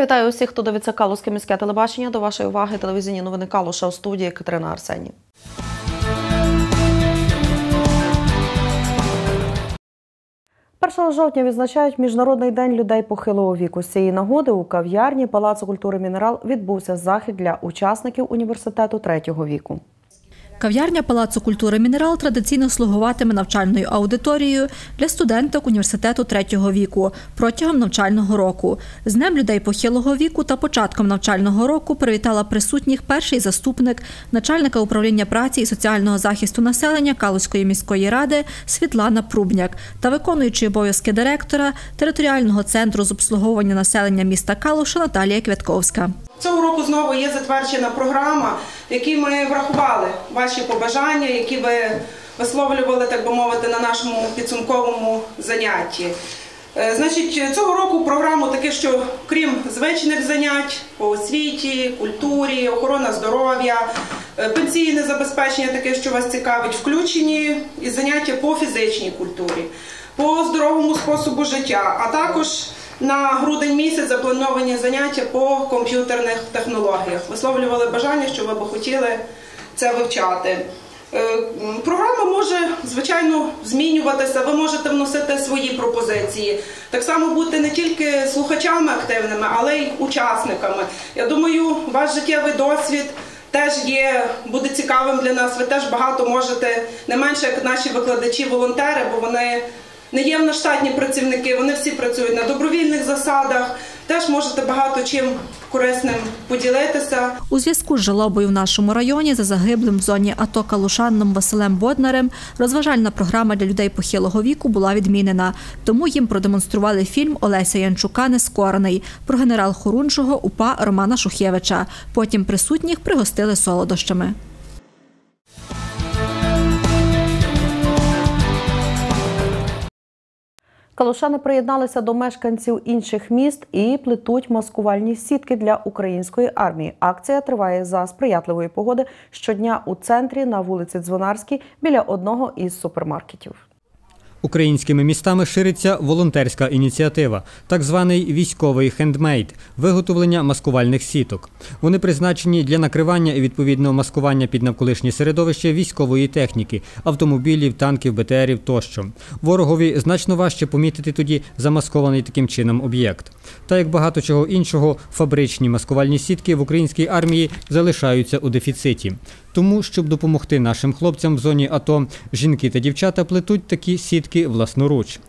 Я вітаю усіх, хто дивиться Калузьке міське телебачення. До вашої уваги телевізійні новини Калуша у студії Катерина Арсені. Першого жовтня відзначають Міжнародний день людей похилого віку. З цієї нагоди у кав'ярні Палацу культури Мінерал відбувся захід для учасників університету третього віку. Кав'ярня Палацу культури Мінерал традиційно слугуватиме навчальною аудиторією для студенток університету третього віку протягом навчального року. З Днем людей похилого віку та початком навчального року привітала присутніх перший заступник начальника управління праці і соціального захисту населення Калузької міської ради Світлана Прубняк та виконуючий обов'язки директора територіального центру з обслуговування населення міста Калуша Наталія Квятковська. Цього року знову є затверджена програма, в якій ми врахували ваші побажання, які ви висловлювали, так би мовити, на нашому підсумковому занятті. Е, Значить, цього року програму таке, що крім звичних занять по освіті, культурі, охорона здоров'я, е, пенсійне забезпечення, таке, що вас цікавить, включені і заняття по фізичній культурі, по здоровому способу життя, а також на грудень місяць заплановані заняття по комп'ютерних технологіях. Висловлювали бажання, що ви би хотіли це вивчати. Е, Програма може, звичайно, змінюватися, ви можете вносити свої пропозиції. Так само бути не тільки слухачами активними, але й учасниками. Я думаю, ваш життєвий досвід теж є, буде цікавим для нас. Ви теж багато можете, не менше як наші викладачі-волонтери, бо вони не є в нас штатні працівники, вони всі працюють на добровільних засадах. Теж можете багато чим корисним поділитися. У зв'язку з жалобою в нашому районі за загиблим в зоні АТО Калушанном Василем Боднарем розважальна програма для людей похилого віку була відмінена. Тому їм продемонстрували фільм Олеся Янчука Нескорений про генерал Хорунжого УПА Романа Шухевича. Потім присутніх пригостили солодощами. Калушани приєдналися до мешканців інших міст і плетуть маскувальні сітки для української армії. Акція триває за сприятливої погоди щодня у центрі на вулиці Дзвонарській біля одного із супермаркетів. Українськими містами шириться волонтерська ініціатива, так званий військовий хендмейд виготовлення маскувальних сіток. Вони призначені для накривання і відповідного маскування під навколишнє середовище військової техніки, автомобілів, танків, БТРів тощо. Ворогові значно важче помітити тоді замаскований таким чином об'єкт. Та як багато чого іншого, фабричні маскувальні сітки в українській армії залишаються у дефіциті. Тому, щоб допомогти нашим хлопцям в зоні АТО, жінки та дівчата плетуть такі сітки власноруч.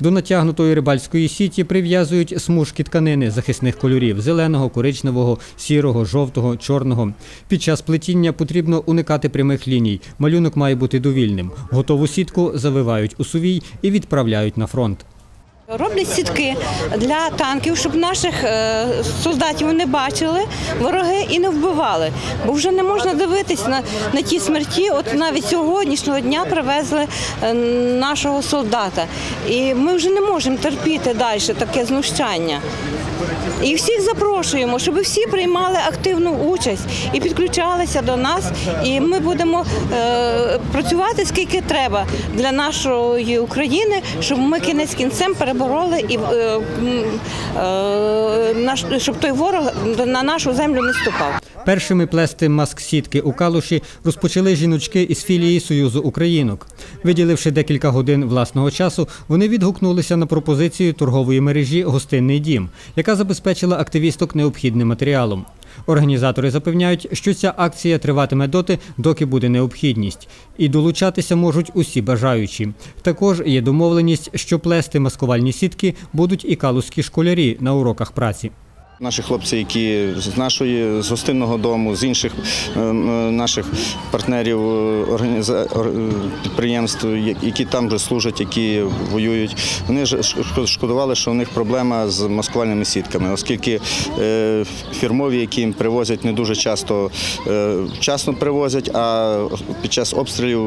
До натягнутої рибальської сіті прив'язують смужки тканини захисних кольорів зеленого, коричневого, сірого, жовтого, чорного. Під час плетіння потрібно уникати прямих ліній. Малюнок має бути довільним. Готову сітку завивають у сувій і відправляють на фронт. Роблять сітки для танків, щоб наших е, солдатів не бачили вороги і не вбивали. Бо вже не можна дивитись на, на ті смерті. От навіть сьогоднішнього дня привезли е, нашого солдата. І ми вже не можемо терпіти далі таке знущання. І всіх запрошуємо, щоб всі приймали активну участь і підключалися до нас. І ми будемо е, працювати скільки треба для нашої України, щоб ми кінець кінцем перебороли і е, е, щоб той ворог на нашу землю не ступав. Першими плести маск-сітки у Калуші розпочали жіночки із філії Союзу Українок. Виділивши декілька годин власного часу, вони відгукнулися на пропозицію торгової мережі Гостинний дім, яка забезпечила активісток необхідним матеріалом. Організатори запевняють, що ця акція триватиме доти, доки буде необхідність, і долучатися можуть усі бажаючі. Також є домовленість, що плести маскувальні сітки будуть і калузькі школярі на уроках праці. Наші хлопці, які з нашої з гостинного дому, з інших е, наших партнерів е, е, підприємств, які там вже служать, які воюють, вони шкодували, що у них проблема з маскувальними сітками, оскільки е, фірмові, які їм привозять, не дуже часто е, вчасно привозять. А під час обстрілів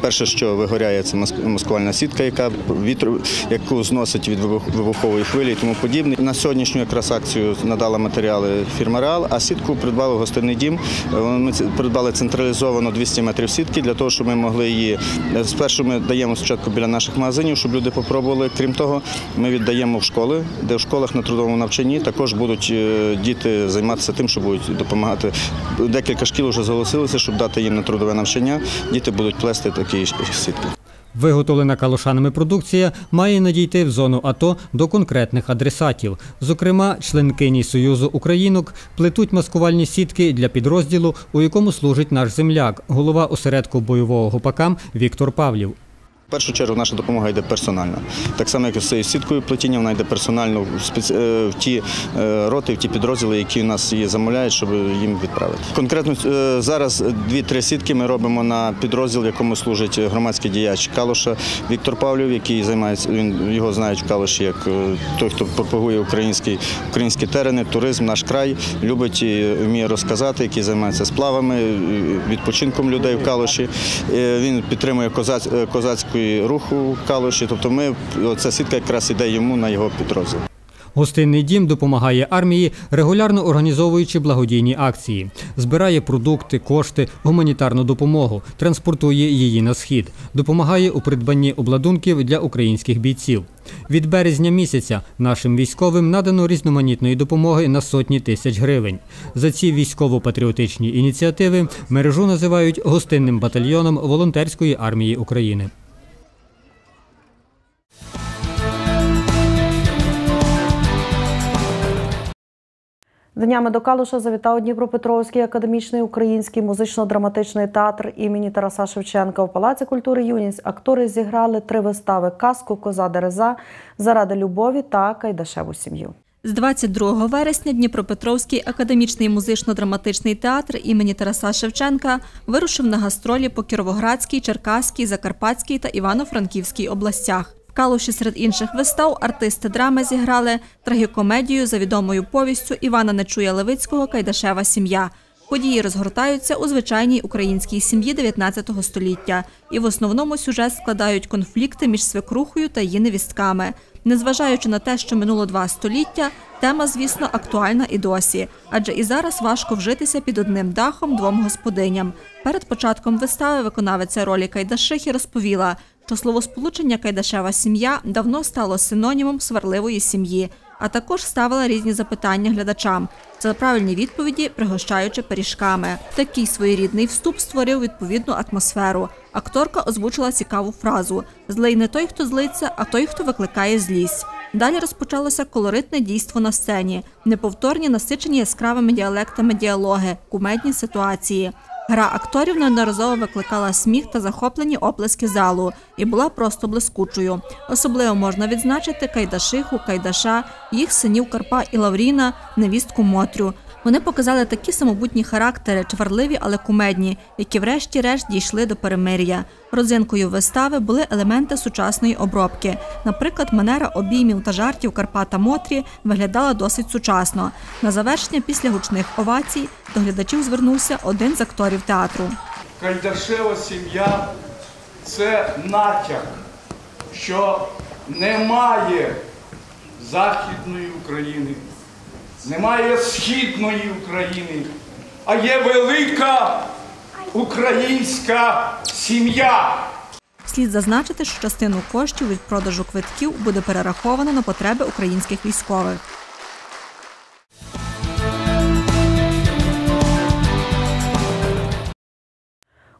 перше, що вигоряє, це маскувальна сітка, яка вітру, яку зносить від вибух- вибухової хвилі і тому подібне. На сьогоднішню якраз акцію надала матеріали фірма Реал, а сітку придбали гостинний дім. Е, Ми придбали централізовано 200 метрів сітки для того, щоб ми могли її е, спершу ми даємо спочатку біля наших магазинів, щоб люди попробували. Крім того, ми віддаємо в школи, де в школах на трудовому навчанні також будуть е, діти займатися тим, що будуть допомагати. Декілька шкіл вже зголосилися, щоб дати їм на трудове навчання. Діти будуть плести такі сітки. Виготовлена калошанами продукція має надійти в зону АТО до конкретних адресатів. Зокрема, членкині Союзу Українок плетуть маскувальні сітки для підрозділу, у якому служить наш земляк, голова осередку бойового гопакам Віктор Павлів. В першу чергу наша допомога йде персонально. Так само, як і з цією сіткою плетіння, вона йде персонально в, е, ті е, роти, в ті підрозділи, які у нас її замовляють, щоб їм відправити. Конкретно е, зараз дві-три сітки ми робимо на підрозділ, в якому служить громадський діяч Калуша Віктор Павлів, який займається, він його знають в Калуші як той, хто пропагує український, українські терени, туризм, наш край, любить і вміє розказати, який займається сплавами, відпочинком людей в Калуші. Він підтримує козаць, е, руху в Калуші. Тобто ми ця сітка якраз іде йому на його підрозділ. Гостинний дім допомагає армії, регулярно організовуючи благодійні акції, збирає продукти, кошти, гуманітарну допомогу, транспортує її на схід, допомагає у придбанні обладунків для українських бійців. Від березня місяця нашим військовим надано різноманітної допомоги на сотні тисяч гривень. За ці військово-патріотичні ініціативи мережу називають гостинним батальйоном волонтерської армії України. Днями до Калуша завітав Дніпропетровський академічний український музично-драматичний театр імені Тараса Шевченка. У Палаці культури Юність актори зіграли три вистави казку Коза Дереза заради любові та Кайдашеву сім'ю. З 22 вересня Дніпропетровський академічний музично-драматичний театр імені Тараса Шевченка вирушив на гастролі по Кіровоградській, Черкаській, Закарпатській та Івано-Франківській областях. Калуші серед інших вистав артисти драми зіграли трагікомедію за відомою повістю Івана Нечуя Левицького Кайдашева сім'я. Події розгортаються у звичайній українській сім'ї 19 століття, і в основному сюжет складають конфлікти між свекрухою та її невістками. Незважаючи на те, що минуло два століття, тема, звісно, актуальна і досі, адже і зараз важко вжитися під одним дахом двом господиням. Перед початком вистави виконавиця ролі Кайдашихи розповіла, що словосполучення Кайдашева сім'я давно стало синонімом сварливої сім'ї, а також ставила різні запитання глядачам за правильні відповіді, пригощаючи пиріжками. Такий своєрідний вступ створив відповідну атмосферу. Акторка озвучила цікаву фразу: злий не той, хто злиться, а той, хто викликає злість. Далі розпочалося колоритне дійство на сцені, неповторні насичені яскравими діалектами діалоги, кумедні ситуації. Гра акторів неодноразово викликала сміх та захоплені оплески залу і була просто блискучою. Особливо можна відзначити Кайдашиху, Кайдаша, їх синів Карпа і Лавріна, невістку Мотрю. Вони показали такі самобутні характери, чварливі, але кумедні, які врешті-решт дійшли до перемир'я. Родзинкою вистави були елементи сучасної обробки. Наприклад, манера обіймів та жартів Карпа та Мотрі виглядала досить сучасно. На завершення після гучних овацій до глядачів звернувся один з акторів театру. Кальдашева сім'я це натяк, що немає Західної України, немає Східної України, а є велика українська сім'я. Слід зазначити, що частину коштів від продажу квитків буде перераховано на потреби українських військових.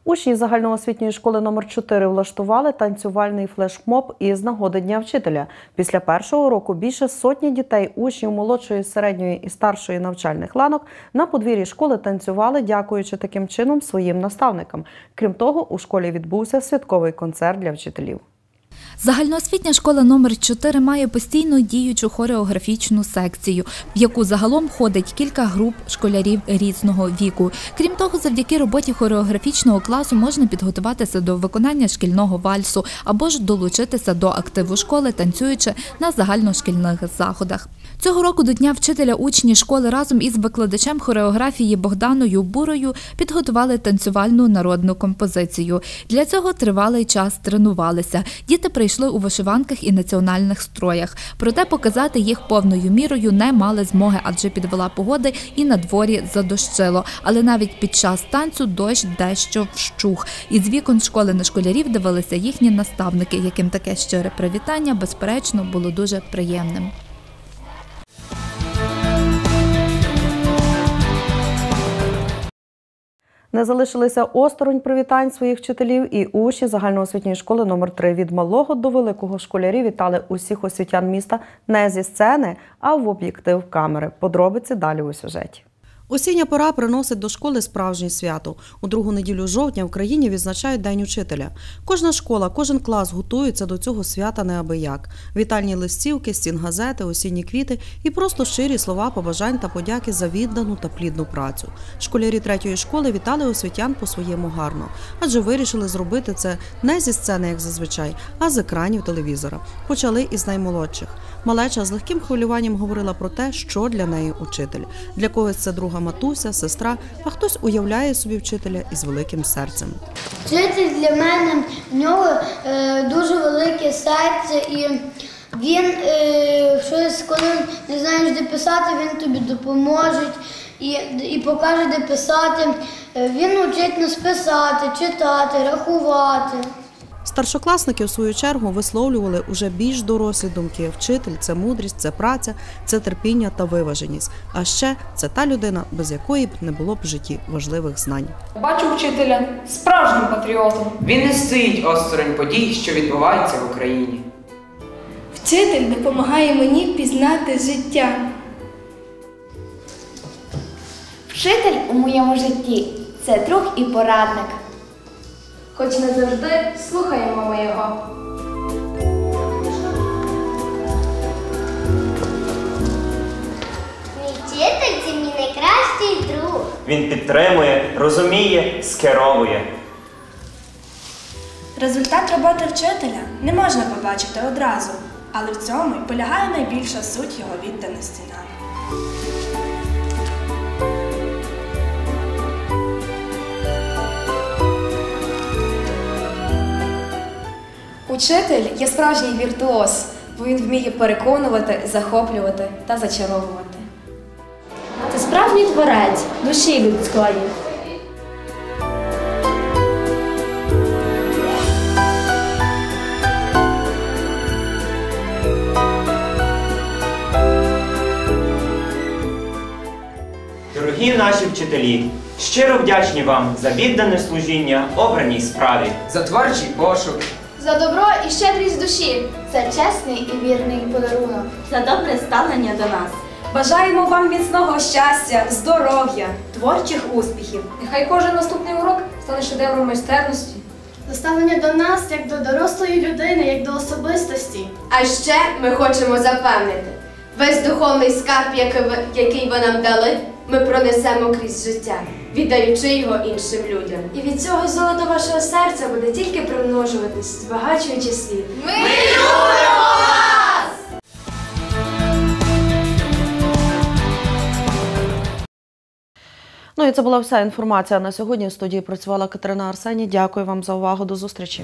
Учні загальноосвітньої школи номер 4 влаштували танцювальний флешмоб із нагоди Дня вчителя. Після першого року більше сотні дітей, учнів молодшої, середньої і старшої навчальних ланок на подвір'ї школи танцювали, дякуючи таким чином своїм наставникам. Крім того, у школі відбувся святковий концерт для вчителів. Загальноосвітня школа номер 4 має постійно діючу хореографічну секцію, в яку загалом ходить кілька груп школярів різного віку. Крім того, завдяки роботі хореографічного класу можна підготуватися до виконання шкільного вальсу або ж долучитися до активу школи, танцюючи на загальношкільних заходах. Цього року до Дня вчителя учні школи разом із викладачем хореографії Богданою Бурою підготували танцювальну народну композицію. Для цього тривалий час тренувалися. Діти прийшли прийшли у вишиванках і національних строях. Проте показати їх повною мірою не мали змоги, адже підвела погода і на дворі задощило. Але навіть під час танцю дощ дещо вщух. Із вікон школи на школярів дивилися їхні наставники, яким таке щире привітання, безперечно, було дуже приємним. Не залишилися осторонь привітань своїх вчителів і учні загальноосвітньої школи номер 3 від малого до великого школярі вітали усіх освітян міста не зі сцени, а в об'єктив камери. Подробиці далі у сюжеті. Осіння пора приносить до школи справжнє свято. У другу неділю жовтня в країні відзначають День учителя. Кожна школа, кожен клас готується до цього свята неабияк. Вітальні листівки, стінгазети, осінні квіти і просто щирі слова побажань та подяки за віддану та плідну працю. Школярі третьої школи вітали освітян по-своєму гарно, адже вирішили зробити це не зі сцени, як зазвичай, а з екранів телевізора. Почали із наймолодших. Малеча з легким хвилюванням говорила про те, що для неї учитель. Для когось це друга матуся, сестра, а хтось уявляє собі вчителя із великим серцем. Вчитель для мене в нього е, дуже велике серце, і він е, щось, коли не знаєш, де писати, він тобі допоможе і, і покаже, де писати. Е, Він вчить нас писати, читати, рахувати. Старшокласники, в свою чергу, висловлювали уже більш дорослі думки. Вчитель це мудрість, це праця, це терпіння та виваженість. А ще це та людина, без якої б не було б в житті важливих знань. Бачу вчителя справжнім патріотом. Він не стоїть осторонь подій, що відбуваються в Україні. Вчитель допомагає мені пізнати життя. Вчитель у моєму житті це друг і порадник. Хоч не завжди слухаємо ми його. Мій вчитель це мій найкращий друг. Він підтримує, розуміє, скеровує. Результат роботи вчителя не можна побачити одразу, але в цьому й полягає найбільша суть його відданості нам. Учитель є справжній віртуоз, бо він вміє переконувати, захоплювати та зачаровувати. Це справжній творець душі людської. Дорогі наші вчителі, щиро вдячні вам за віддане служіння обраній справі. За творчий пошук. За добро і щедрість душі. Це чесний і вірний подарунок. За добре ставлення до нас. Бажаємо вам міцного щастя, здоров'я, творчих успіхів. Нехай кожен наступний урок стане шедевром майстерності. Доставлення до нас як до дорослої людини, як до особистості. А ще ми хочемо запевнити, весь духовний скарб, який ви, який ви нам дали, ми пронесемо крізь життя, віддаючи його іншим людям. І від цього золото вашого серця буде тільки примножуватись, збагачуючи світ. Ми любимо вас! Ну і це була вся інформація на сьогодні. В студії працювала Катерина Арсені. Дякую вам за увагу. До зустрічі.